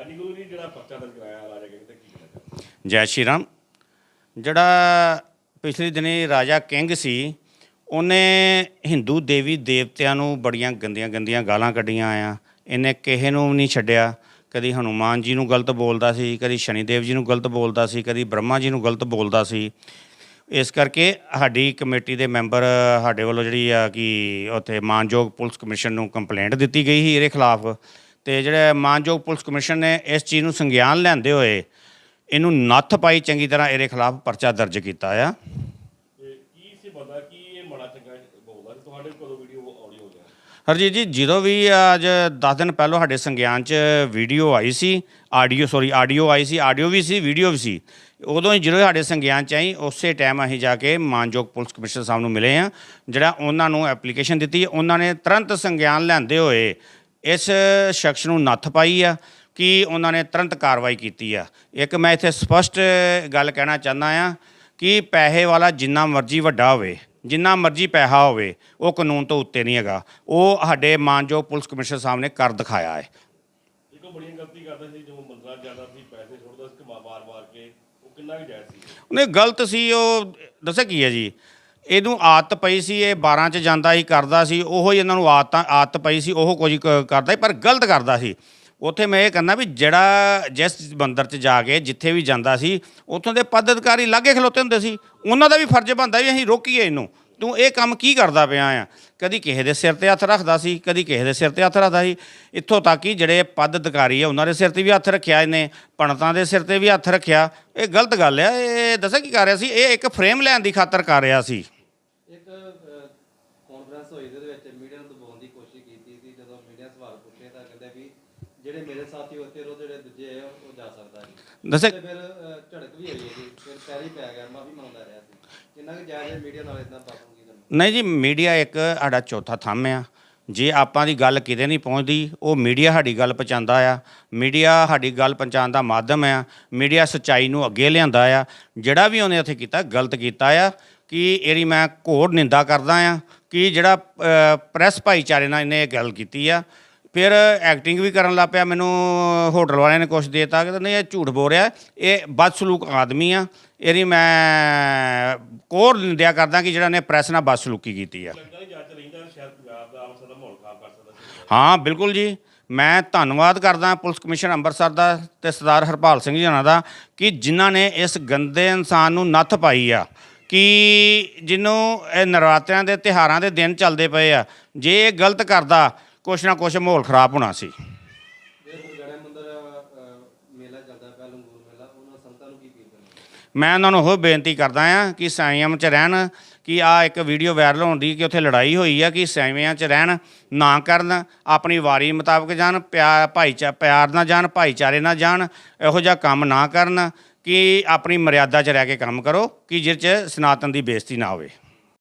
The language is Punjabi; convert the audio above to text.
ਹਾਂਜੀ ਗੁਰੂ ਜੀ ਜਿਹੜਾ ਪਰਚਾ ਦਰਜ ਕਰਾਇਆ, ਰਾਜਾ ਸਿੰਘ ਤੇ ਕੀ ਕਹਿਣਾ ਜੈ ਸ਼੍ਰੀ ਰਾਮ। ਜਿਹੜਾ ਪਿਛਲੇ ਦਿਨੀ ਰਾਜਾ ਕਿੰਗ ਸੀ, ਉਹਨੇ ਹਿੰਦੂ ਦੇਵੀ ਦੇਵਤਿਆਂ ਨੂੰ ਬੜੀਆਂ ਗੰਦੀਆਂ ਗੰਦੀਆਂ ਗਾਲਾਂ ਕੱਢੀਆਂ ਆ। ਇਹਨੇ ਕਿਸੇ ਨੂੰ ਨਹੀਂ ਛੱਡਿਆ। ਕਦੀ ਹਨੂਮਾਨ ਜੀ ਨੂੰ ਗਲਤ ਬੋਲਦਾ ਸੀ, ਕਦੀ ਸ਼ਨੀਦੇਵ ਜੀ ਨੂੰ ਗਲਤ ਬੋਲਦਾ ਸੀ, ਕਦੀ ਬ੍ਰਹਮਾ ਜੀ ਨੂੰ ਗਲਤ ਬੋਲਦਾ ਸੀ। ਇਸ ਕਰਕੇ ਸਾਡੀ ਕਮੇਟੀ ਦੇ ਮੈਂਬਰ, ਸਾਡੇ ਵੱਲੋਂ ਜਿਹੜੀ ਆ ਕਿ ਉੱਥੇ ਮਾਨਯੋਗ ਪੁਲਿਸ ਕਮਿਸ਼ਨ ਨੂੰ ਕੰਪਲੇਂਟ ਦਿੱਤੀ ਗਈ ਸੀ ਇਹਦੇ ਖਿਲਾਫ। ਤੇ ਜਿਹੜੇ ਮਾਨਯੋਗ ਪੁਲਿਸ ਕਮਿਸ਼ਨ ਨੇ ਇਸ ਚੀਜ਼ ਨੂੰ ਸੰਗਿਆਨ ਲੈਂਦੇ ਹੋਏ ਇਹਨੂੰ ਨੱਥ ਪਾਈ ਚੰਗੀ ਤਰ੍ਹਾਂ ਇਹਦੇ ਖਿਲਾਫ ਪਰਚਾ ਦਰਜ ਕੀਤਾ ਆ। ਕੀ ਸੀ ਬੰਦਾ? ਕੀ ਇਹ ਮਾੜਾ ਚੰਗਾ ਬੋਲਦਾ ਸੀ? ਤੁਹਾਡੇ ਕੋਲ ਵੀਡੀਓ ਆਡੀਓ ਹੋ ਗਿਆ। ਹਰਜੀਤ ਜੀ ਜਦੋਂ ਵੀ ਅੱਜ 10 ਦਿਨ ਪਹਿਲਾਂ ਸਾਡੇ ਸੰਗਿਆਨ 'ਚ ਵੀਡੀਓ ਆਈ ਸੀ ਆਡੀਓ ਸੌਰੀ ਆਡੀਓ ਆਈ ਸੀ ਆਡੀਓ ਵੀ ਸੀ ਵੀਡੀਓ ਵੀ ਸੀ। ਉਦੋਂ ਹੀ ਜਦੋਂ ਸਾਡੇ ਸੰਗਿਆਨ 'ਚ ਆਈ ਉਸੇ ਟਾਈਮ ਅਸੀਂ ਜਾ ਕੇ ਮਾਨਯੋਗ ਪੁਲਿਸ ਕਮਿਸ਼ਨਰ ਸਾਹਿਬ ਨੂੰ ਮਿਲੇ ਆ ਜਿਹੜਾ ਉਹਨਾਂ ਨੂੰ ਐਪਲੀਕੇਸ਼ਨ ਦਿੱਤੀ। ਉਹਨਾਂ ਨੇ ਤੁਰੰਤ ਸੰਗਿਆਨ ਲੈਂਦੇ ਹੋਏ ਇਸ ਸ਼ਖਸ ਨੂੰ ਨੱਥ ਪਾਈ ਆ ਕਿ ਉਹਨਾਂ ਨੇ ਤੁਰੰਤ ਕਾਰਵਾਈ ਕੀਤੀ ਆ। ਇੱਕ ਮੈਂ ਇੱਥੇ ਸਪਸ਼ਟ ਗੱਲ ਕਹਿਣਾ ਚਾਹੁੰਦਾ ਆ ਕਿ ਪੈਸੇ ਵਾਲਾ ਜਿੰਨਾ ਮਰਜ਼ੀ ਵੱਡਾ ਹੋਵੇ ਜਿੰਨਾ ਮਰਜ਼ੀ ਪੈਸਾ ਹੋਵੇ ਉਹ ਕਾਨੂੰਨ ਤੋਂ ਉੱਤੇ ਨਹੀਂ ਹੈਗਾ। ਉਹ ਸਾਡੇ ਮਾਨਯੋਗ ਪੁਲਿਸ ਕਮਿਸ਼ਨਰ ਸਾਹਿਬ ਨੇ ਕਰ ਦਿਖਾਇਆ ਹੈ। ਬੜੀਆਂ ਗਲਤੀ ਕਰਦਾ ਸੀ ਜਦੋਂ ਮੰਦਰਾਂ ਜਾਂਦਾ ਸੀ ਪੈਸੇ ਛੋੜਦਾ ਸੀ ਕਿ ਮਾਰ ਮਾਰ ਕੇ ਉਹ ਕਿੰਨਾ ਵੀ ਜਾਇਜ਼ ਸੀ? ਉਹਨੇ ਗਲਤ ਸੀ ਉਹ ਦੱਸਿਆ ਕੀ ਹੈ ਜੀ? ਇਹਨੂੰ ਆਦਤ ਪਈ ਸੀ, ਇਹ 12 ਚ ਜਾਂਦਾ ਹੀ ਕਰਦਾ ਸੀ, ਉਹੋ ਹੀ ਇਹਨਾਂ ਨੂੰ ਆਦਤਾਂ, ਆਦਤ ਪਈ ਸੀ, ਉਹ ਕੁਝ ਕ- ਕਰਦਾ ਸੀ, ਪਰ ਗਲਤ ਕਰਦਾ ਸੀ। ਉੱਥੇ ਮੈਂ ਇਹ ਕਹਿੰਦਾ ਵੀ ਜਿਹੜਾ ਜਿਸ ਮੰਦਰ ਚ ਜਾ ਕੇ ਜਿੱਥੇ ਵੀ ਜਾਂਦਾ ਸੀ, ਉੱਥੋਂ ਦੇ ਪਦ ਅਧਿਕਾਰੀ ਲਾਗੇ ਖਲੋਤੇ ਹੁੰਦੇ ਸੀ। ਉਹਨਾਂ ਦਾ ਵੀ ਫਰਜ਼ ਬਣਦਾ ਵੀ ਅਸੀਂ ਰੋਕੀਏ ਇਹਨੂੰ। ਤੂੰ ਇਹ ਕੰਮ ਕੀ ਕਰਦਾ ਪਿਆ ਆ? ਕਦੀ ਕਿਸੇ ਦੇ ਸਿਰ ਤੇ ਹੱਥ ਰੱਖਦਾ ਸੀ, ਕਦੀ ਕਿਸੇ ਦੇ ਸਿਰ ਤੇ ਹੱਥ ਰੱਖਦਾ ਸੀ। ਇੱਥੋਂ ਤੱਕ ਕਿ ਜਿਹੜੇ ਪਦ ਅਧਿਕਾਰੀ ਆ, ਉਹਨਾਂ ਦੇ ਸਿਰ ਤੇ ਵੀ ਹੱਥ ਰੱਖਿਆ ਇਹਨੇ ਪੰਡਤਾਂ ਦੇ ਸਿਰ ਤੇ ਵੀ ਹੱਥ ਰੱਖਿਆ। ਇਹ ਗਲਤ ਗੱਲ ਆ, ਇਹ ਦੱਸਾਂ ਕੀ ਕਰ ਰਿਹਾ ਸੀ? ਇਹ ਇੱਕ ਫਰੇਮ ਲੈਣ ਦੀ ਖਾਤਰ ਕਰ ਰਿਹਾ ਸੀ। ਇੱਕ ਕਾਨਫਰੰਸ ਹੋਈ ਜਿਹਦੇ ਵਿੱਚ, ਮੀਡੀਆ ਨੂੰ ਦਬਾਉਣ ਦੀ ਕੋਸ਼ਿਸ਼ ਕੀਤੀ ਸੀ। ਜਦੋਂ ਮੀਡੀਆ ਸਵਾਲ ਪੁੱਛੇ ਤਾਂ ਕਹਿੰਦੇ ਵੀ ਜਿਹੜੇ ਮੇਰੇ ਸਾਥੀ ਉੱਥੇ ਰੋ ਜਿਹੜੇ ਦੂਜੇ ਆ ਉਹ ਜਾ ਸਕਦਾ ਨਹੀਂ। ਫਿਰ ਝੜਕ ਵੀ ਹੋਈ ਜੀ ਫਿਰ ਪੈਰੀ ਪੈ ਗਿਆ ਮਾਫੀ ਮੰਗਦਾ ਰਿਹਾ ਸੀ। ਕਿੰਨਾ ਕਿ ਜਾਇਜ਼ ਮੀਡੀਆ ਨਾਲ ਇਦਾਂ ਬਾਪੂਗੀ ਕਰਨਾ ਨਹੀਂ ਜੀ ਮੀਡੀਆ ਇੱਕ ਸਾਡਾ ਚੌਥਾ ਥੰਮ ਆ। ਜੇ ਆਪਾਂ ਦੀ ਗੱਲ ਕਿਤੇ ਨਹੀਂ ਪਹੁੰਚਦੀ ਉਹ ਮੀਡੀਆ ਸਾਡੀ ਗੱਲ ਪਹੁੰਚਾਉਂਦਾ ਆ। ਮੀਡੀਆ ਸਾਡੀ ਗੱਲ ਪਹੁੰਚਾਉਣ ਦਾ ਮਾਧਿਅਮ ਆ। ਮੀਡੀਆ ਸੱਚਾਈ ਨੂੰ ਅੱਗੇ ਲਿਆਂਦਾ ਆ। ਜਿਹੜਾ ਵੀ ਉਹਨੇ ਉੱਥੇ ਕੀਤਾ ਗਲਤ ਕੀਤਾ ਆ। ਕਿ ਇਹਦੀ ਮੈਂ ਘੋਰ ਨਿੰਦਾ ਕਰਦਾ ਆ। ਕਿ ਜਿਹੜਾ ਪ੍ਰੈਸ ਭਾਈਚਾਰੇ ਨਾਲ ਇਹਨੇ ਇਹ ਗੱਲ ਕੀਤੀ ਆ। ਫਿਰ ਐਕਟਿੰਗ ਵੀ ਕਰਨ ਲੱਗ ਪਿਆ ਮੈਨੂੰ ਹੋਟਲ ਵਾਲਿਆਂ ਨੇ ਕੁਛ ਦੇਤਾ ਕਿ ਨਹੀਂ ਇਹ ਝੂਠ ਬੋਲ ਰਿਹਾ ਇਹ ਬਦਸਲੂਕ ਆਦਮੀ ਆ ਇਹਦੀ ਮੈਂ ਕੋਰ ਨਿੰਦਿਆ ਕਰਦਾ ਕਿ ਜਿਹੜਾ ਨੇ ਪ੍ਰੈਸ ਨਾਲ ਬਦਸਲੂਕੀ ਕੀਤੀ ਆ। ਹਾਂ ਬਿਲਕੁਲ ਜੀ। ਮੈਂ ਧੰਨਵਾਦ ਕਰਦਾ ਪੁਲਿਸ ਕਮਿਸ਼ਨ ਅੰਮ੍ਰਿਤਸਰ ਦਾ ਤੇ ਸਰਦਾਰ ਹਰਪਾਲ ਸਿੰਘ ਜੀ ਦਾ ਕਿ ਜਿਨ੍ਹਾਂ ਨੇ ਇਸ ਗੰਦੇ ਇਨਸਾਨ ਨੂੰ ਨੱਥ ਪਾਈ ਆ ਕਿ ਜਿਹਨੂੰ ਇਹ ਨਰਾਤਿਆਂ ਦੇ ਤਿਹਾਰਾਂ ਦੇ ਦਿਨ ਚੱਲਦੇ ਪਏ ਆ। ਜੇ ਇਹ ਗਲਤ ਕਰਦਾ ਕੁਛ ਨਾ ਕੁਛ ਮਾਹੌਲ ਖਰਾਬ ਹੋਣਾ ਸੀ। ਮੈਂ ਉਹਨਾਂ ਨੂੰ ਉਹ ਬੇਨਤੀ ਕਰਦਾ ਆ ਕਿ ਸੰਯਮ ਚ ਰਹਿਣ, ਕਿ ਆ ਇੱਕ ਵੀਡੀਓ ਵਾਇਰਲ ਹੋਣ ਦੀ ਕਿ ਉੱਥੇ ਲੜਾਈ ਹੋਈ ਆ, ਕਿ ਸੰਯਮਾਂ ਚ ਰਹਿਣ ਨਾ ਕਰਨ, ਆਪਣੀ ਵਾਰੀ ਮੁਤਾਬਕ ਜਾਣ ਪਿਆਰ ਭਾਈਚਾ, ਪਿਆਰ ਨਾਲ ਜਾਣ, ਭਾਈਚਾਰੇ ਨਾਲ ਜਾਣ, ਇਹੋ ਜਿਹਾ ਕੰਮ ਨਾ ਕਰਨ, ਕਿ ਆਪਣੀ ਮਰਿਆਦਾ ਚ ਰਹਿ ਕੇ ਕੰਮ ਕਰੋ, ਕਿ ਜਿਸ ਚ ਸਨਾਤਨ ਦੀ ਬੇਇੱਜ਼ਤੀ ਨਾ ਹੋਵੇ।